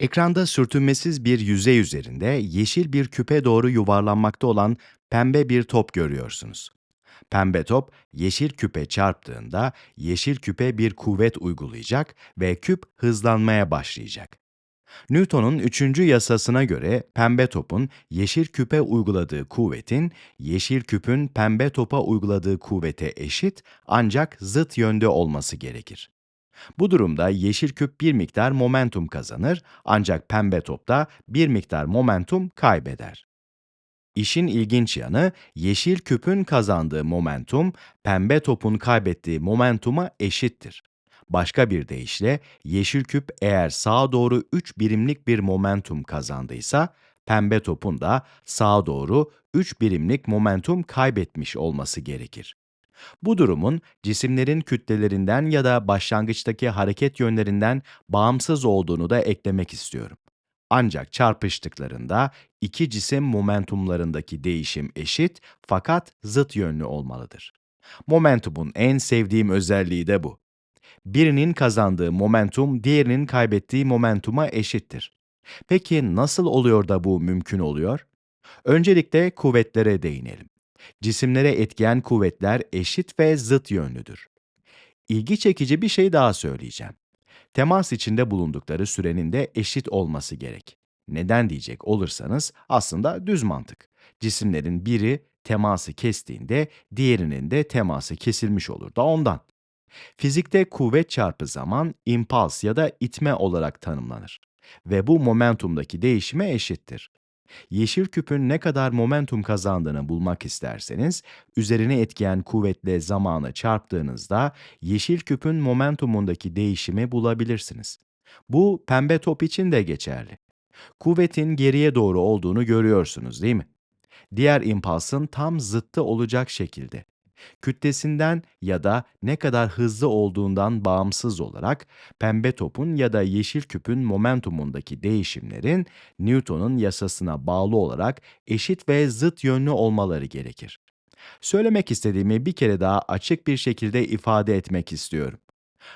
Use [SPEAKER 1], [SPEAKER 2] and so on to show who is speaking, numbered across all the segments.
[SPEAKER 1] Ekranda sürtünmesiz bir yüzey üzerinde yeşil bir küpe doğru yuvarlanmakta olan pembe bir top görüyorsunuz. Pembe top yeşil küpe çarptığında yeşil küpe bir kuvvet uygulayacak ve küp hızlanmaya başlayacak. Newton'un üçüncü yasasına göre pembe topun yeşil küpe uyguladığı kuvvetin yeşil küpün pembe topa uyguladığı kuvvete eşit ancak zıt yönde olması gerekir. Bu durumda yeşil küp bir miktar momentum kazanır ancak pembe top da bir miktar momentum kaybeder. İşin ilginç yanı yeşil küpün kazandığı momentum pembe topun kaybettiği momentuma eşittir. Başka bir deyişle yeşil küp eğer sağa doğru 3 birimlik bir momentum kazandıysa pembe topun da sağa doğru 3 birimlik momentum kaybetmiş olması gerekir. Bu durumun cisimlerin kütlelerinden ya da başlangıçtaki hareket yönlerinden bağımsız olduğunu da eklemek istiyorum. Ancak çarpıştıklarında iki cisim momentumlarındaki değişim eşit fakat zıt yönlü olmalıdır. Momentumun en sevdiğim özelliği de bu. Birinin kazandığı momentum diğerinin kaybettiği momentuma eşittir. Peki nasıl oluyor da bu mümkün oluyor? Öncelikle kuvvetlere değinelim. Cisimlere etkileyen kuvvetler eşit ve zıt yönlüdür. İlgi çekici bir şey daha söyleyeceğim. Temas içinde bulundukları sürenin de eşit olması gerek. Neden diyecek olursanız aslında düz mantık. Cisimlerin biri teması kestiğinde diğerinin de teması kesilmiş olur da ondan. Fizikte kuvvet çarpı zaman impuls ya da itme olarak tanımlanır ve bu momentumdaki değişime eşittir. Yeşil küpün ne kadar momentum kazandığını bulmak isterseniz, üzerine etkileyen kuvvetle zamanı çarptığınızda yeşil küpün momentumundaki değişimi bulabilirsiniz. Bu pembe top için de geçerli. Kuvvetin geriye doğru olduğunu görüyorsunuz değil mi? Diğer impulsın tam zıttı olacak şekilde kütlesinden ya da ne kadar hızlı olduğundan bağımsız olarak pembe topun ya da yeşil küpün momentumundaki değişimlerin Newton'un yasasına bağlı olarak eşit ve zıt yönlü olmaları gerekir. Söylemek istediğimi bir kere daha açık bir şekilde ifade etmek istiyorum.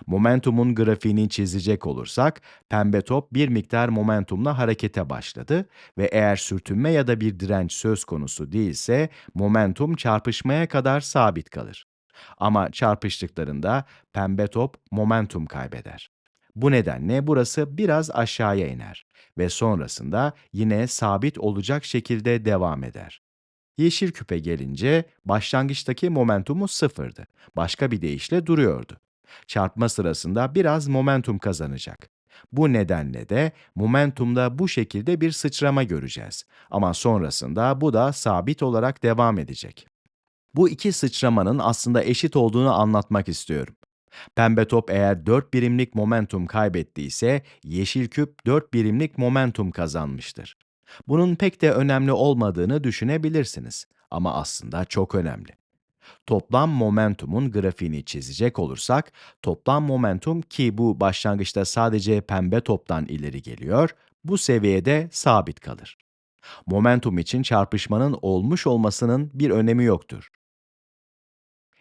[SPEAKER 1] Momentumun grafiğini çizecek olursak, pembe top bir miktar momentumla harekete başladı ve eğer sürtünme ya da bir direnç söz konusu değilse, momentum çarpışmaya kadar sabit kalır. Ama çarpıştıklarında pembe top momentum kaybeder. Bu nedenle burası biraz aşağıya iner ve sonrasında yine sabit olacak şekilde devam eder. Yeşil küpe gelince başlangıçtaki momentumu sıfırdı. Başka bir deyişle duruyordu çarpma sırasında biraz momentum kazanacak. Bu nedenle de momentumda bu şekilde bir sıçrama göreceğiz. Ama sonrasında bu da sabit olarak devam edecek. Bu iki sıçramanın aslında eşit olduğunu anlatmak istiyorum. Pembe top eğer 4 birimlik momentum kaybettiyse, yeşil küp 4 birimlik momentum kazanmıştır. Bunun pek de önemli olmadığını düşünebilirsiniz ama aslında çok önemli. Toplam momentumun grafiğini çizecek olursak, toplam momentum ki bu başlangıçta sadece pembe toptan ileri geliyor, bu seviyede sabit kalır. Momentum için çarpışmanın olmuş olmasının bir önemi yoktur.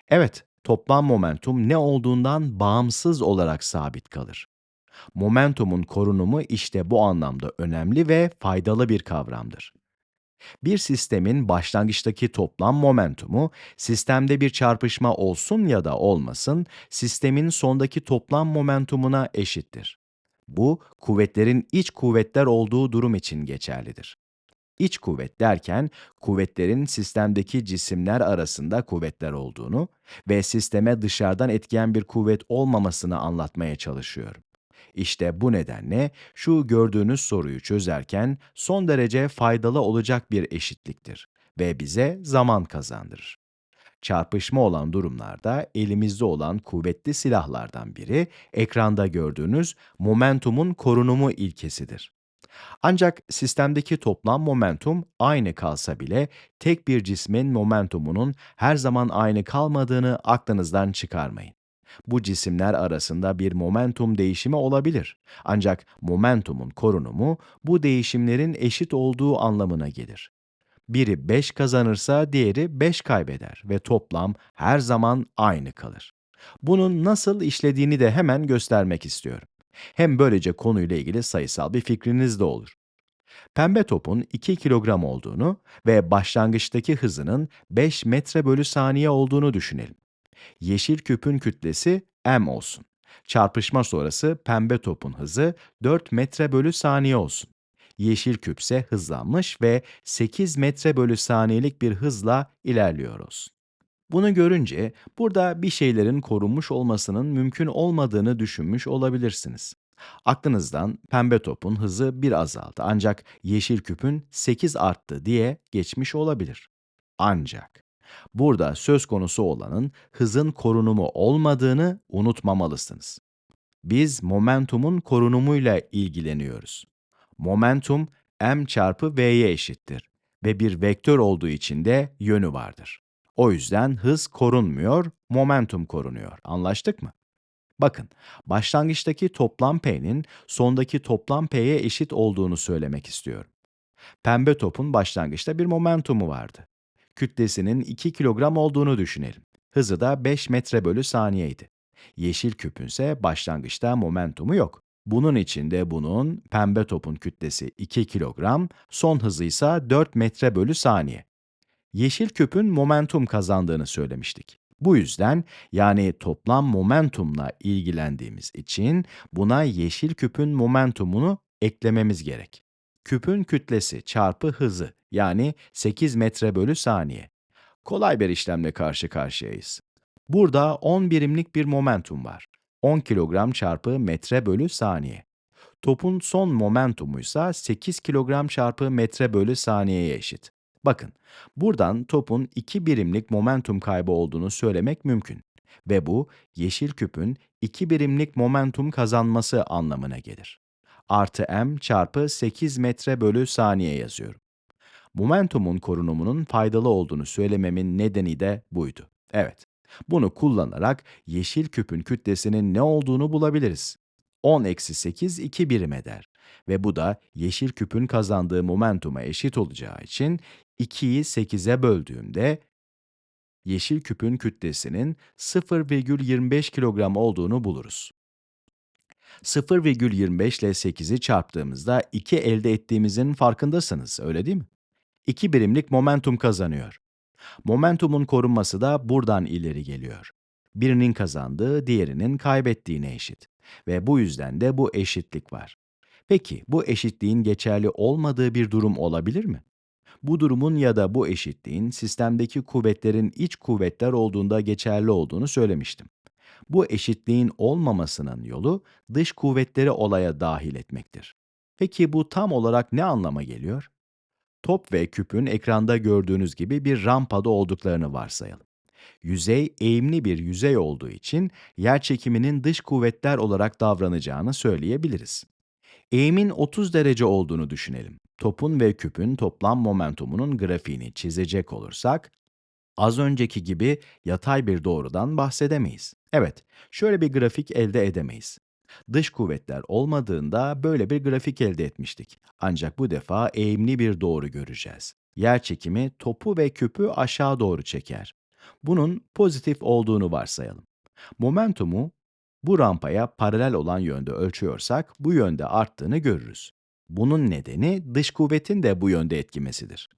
[SPEAKER 1] Evet, toplam momentum ne olduğundan bağımsız olarak sabit kalır. Momentumun korunumu işte bu anlamda önemli ve faydalı bir kavramdır. Bir sistemin başlangıçtaki toplam momentumu, sistemde bir çarpışma olsun ya da olmasın, sistemin sondaki toplam momentumuna eşittir. Bu, kuvvetlerin iç kuvvetler olduğu durum için geçerlidir. İç kuvvet derken, kuvvetlerin sistemdeki cisimler arasında kuvvetler olduğunu ve sisteme dışarıdan etkileyen bir kuvvet olmamasını anlatmaya çalışıyorum. İşte bu nedenle şu gördüğünüz soruyu çözerken son derece faydalı olacak bir eşitliktir ve bize zaman kazandırır. Çarpışma olan durumlarda elimizde olan kuvvetli silahlardan biri ekranda gördüğünüz momentumun korunumu ilkesidir. Ancak sistemdeki toplam momentum aynı kalsa bile tek bir cismin momentumunun her zaman aynı kalmadığını aklınızdan çıkarmayın. Bu cisimler arasında bir momentum değişimi olabilir. Ancak momentumun korunumu bu değişimlerin eşit olduğu anlamına gelir. Biri 5 kazanırsa diğeri 5 kaybeder ve toplam her zaman aynı kalır. Bunun nasıl işlediğini de hemen göstermek istiyorum. Hem böylece konuyla ilgili sayısal bir fikriniz de olur. Pembe topun 2 kilogram olduğunu ve başlangıçtaki hızının 5 metre bölü saniye olduğunu düşünelim. Yeşil küpün kütlesi m olsun. Çarpışma sonrası pembe topun hızı 4 metre bölü saniye olsun. Yeşil küpse hızlanmış ve 8 metre bölü saniyelik bir hızla ilerliyor olsun. Bunu görünce burada bir şeylerin korunmuş olmasının mümkün olmadığını düşünmüş olabilirsiniz. Aklınızdan pembe topun hızı bir azaldı ancak yeşil küpün 8 arttı diye geçmiş olabilir. Ancak burada söz konusu olanın hızın korunumu olmadığını unutmamalısınız. Biz momentumun korunumuyla ilgileniyoruz. Momentum m çarpı v'ye eşittir ve bir vektör olduğu için de yönü vardır. O yüzden hız korunmuyor, momentum korunuyor. Anlaştık mı? Bakın, başlangıçtaki toplam p'nin sondaki toplam p'ye eşit olduğunu söylemek istiyorum. Pembe topun başlangıçta bir momentumu vardı. Kütlesinin 2 kilogram olduğunu düşünelim. Hızı da 5 metre bölü saniyeydi. Yeşil küpün ise başlangıçta momentumu yok. Bunun için de bunun pembe topun kütlesi 2 kilogram, son hızı ise 4 metre bölü saniye. Yeşil küpün momentum kazandığını söylemiştik. Bu yüzden yani toplam momentumla ilgilendiğimiz için buna yeşil küpün momentumunu eklememiz gerek. Küpün kütlesi çarpı hızı yani 8 metre bölü saniye. Kolay bir işlemle karşı karşıyayız. Burada 10 birimlik bir momentum var. 10 kilogram çarpı metre bölü saniye. Topun son momentumu ise 8 kilogram çarpı metre bölü saniyeye eşit. Bakın, buradan topun 2 birimlik momentum kaybı olduğunu söylemek mümkün. Ve bu, yeşil küpün 2 birimlik momentum kazanması anlamına gelir. Artı m çarpı 8 metre bölü saniye yazıyorum. Momentumun korunumunun faydalı olduğunu söylememin nedeni de buydu. Evet, bunu kullanarak yeşil küpün kütlesinin ne olduğunu bulabiliriz. 10 eksi 8 2 birim eder. Ve bu da yeşil küpün kazandığı momentuma eşit olacağı için 2'yi 8'e böldüğümde yeşil küpün kütlesinin 0,25 kilogram olduğunu buluruz. 0,25 ile 8'i çarptığımızda 2 elde ettiğimizin farkındasınız, öyle değil mi? 2 birimlik momentum kazanıyor. Momentumun korunması da buradan ileri geliyor. Birinin kazandığı diğerinin kaybettiğine eşit. Ve bu yüzden de bu eşitlik var. Peki bu eşitliğin geçerli olmadığı bir durum olabilir mi? Bu durumun ya da bu eşitliğin sistemdeki kuvvetlerin iç kuvvetler olduğunda geçerli olduğunu söylemiştim. Bu eşitliğin olmamasının yolu dış kuvvetleri olaya dahil etmektir. Peki bu tam olarak ne anlama geliyor? Top ve küpün ekranda gördüğünüz gibi bir rampada olduklarını varsayalım. Yüzey eğimli bir yüzey olduğu için yer çekiminin dış kuvvetler olarak davranacağını söyleyebiliriz. Eğimin 30 derece olduğunu düşünelim. Topun ve küpün toplam momentumunun grafiğini çizecek olursak, az önceki gibi yatay bir doğrudan bahsedemeyiz. Evet, şöyle bir grafik elde edemeyiz. Dış kuvvetler olmadığında böyle bir grafik elde etmiştik. Ancak bu defa eğimli bir doğru göreceğiz. Yer çekimi topu ve küpü aşağı doğru çeker. Bunun pozitif olduğunu varsayalım. Momentumu bu rampaya paralel olan yönde ölçüyorsak bu yönde arttığını görürüz. Bunun nedeni dış kuvvetin de bu yönde etkimesidir.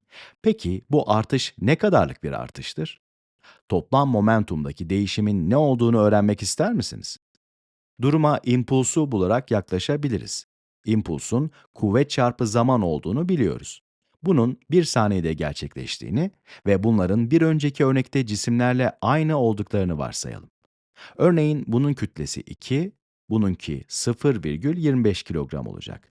[SPEAKER 1] Peki bu artış ne kadarlık bir artıştır? Toplam momentumdaki değişimin ne olduğunu öğrenmek ister misiniz? Duruma impulsu bularak yaklaşabiliriz. İmpulsun kuvvet çarpı zaman olduğunu biliyoruz. Bunun bir saniyede gerçekleştiğini ve bunların bir önceki örnekte cisimlerle aynı olduklarını varsayalım. Örneğin bunun kütlesi 2, bununki 0,25 kilogram olacak.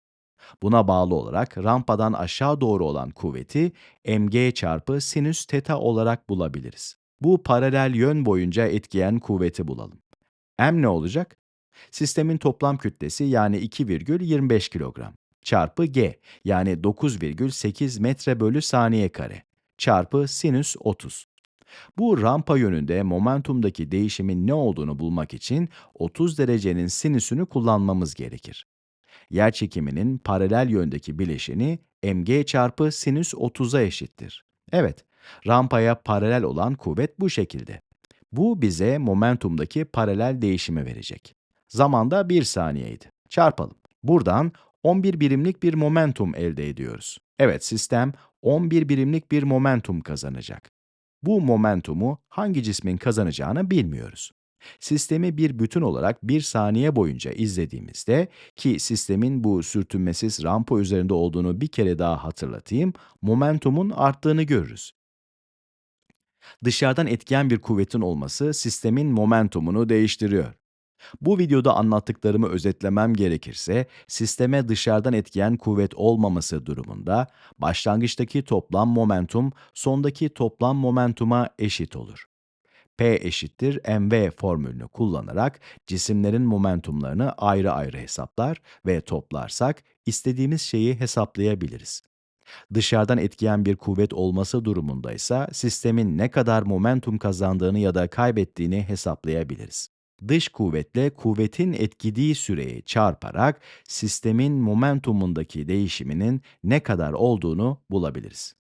[SPEAKER 1] Buna bağlı olarak rampadan aşağı doğru olan kuvveti mg çarpı sinüs teta olarak bulabiliriz. Bu paralel yön boyunca etkileyen kuvveti bulalım. M ne olacak? Sistemin toplam kütlesi yani 2,25 kilogram çarpı g yani 9,8 metre bölü saniye kare çarpı sinüs 30. Bu rampa yönünde momentumdaki değişimin ne olduğunu bulmak için 30 derecenin sinüsünü kullanmamız gerekir. Yer çekiminin paralel yöndeki bileşeni mg çarpı sinüs 30'a eşittir. Evet, rampaya paralel olan kuvvet bu şekilde. Bu bize momentumdaki paralel değişimi verecek. Zamanda 1 saniyeydi. Çarpalım. Buradan 11 birimlik bir momentum elde ediyoruz. Evet, sistem 11 birimlik bir momentum kazanacak. Bu momentumu hangi cismin kazanacağını bilmiyoruz. Sistemi bir bütün olarak bir saniye boyunca izlediğimizde ki sistemin bu sürtünmesiz rampa üzerinde olduğunu bir kere daha hatırlatayım, momentumun arttığını görürüz. Dışarıdan etkiyen bir kuvvetin olması sistemin momentumunu değiştiriyor. Bu videoda anlattıklarımı özetlemem gerekirse, sisteme dışarıdan etkiyen kuvvet olmaması durumunda başlangıçtaki toplam momentum sondaki toplam momentuma eşit olur. P eşittir mv formülünü kullanarak cisimlerin momentumlarını ayrı ayrı hesaplar ve toplarsak istediğimiz şeyi hesaplayabiliriz. Dışarıdan etkiyen bir kuvvet olması durumunda ise sistemin ne kadar momentum kazandığını ya da kaybettiğini hesaplayabiliriz. Dış kuvvetle kuvvetin etkidiği süreyi çarparak sistemin momentumundaki değişiminin ne kadar olduğunu bulabiliriz.